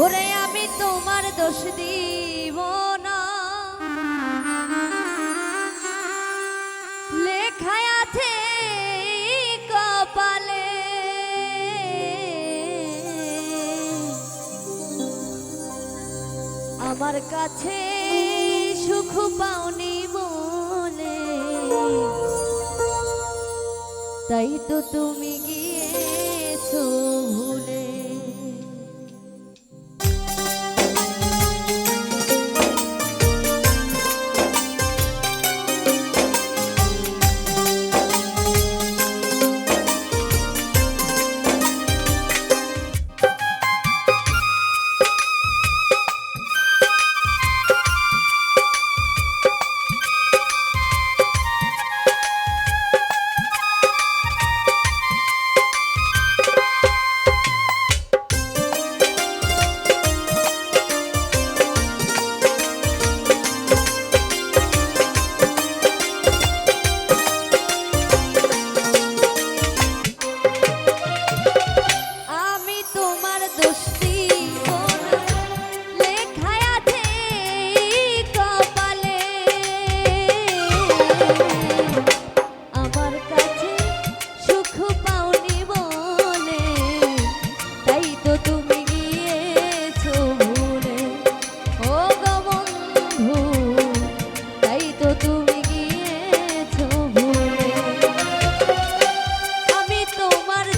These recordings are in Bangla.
ওরে আমি তোমার দোষ দিব না। লেখায় আছে কপালে। আমার কাছে সুখ পাওনি বলে। তাই তো তুমি গিয়েছো ভুলে।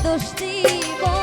দোষ জীবন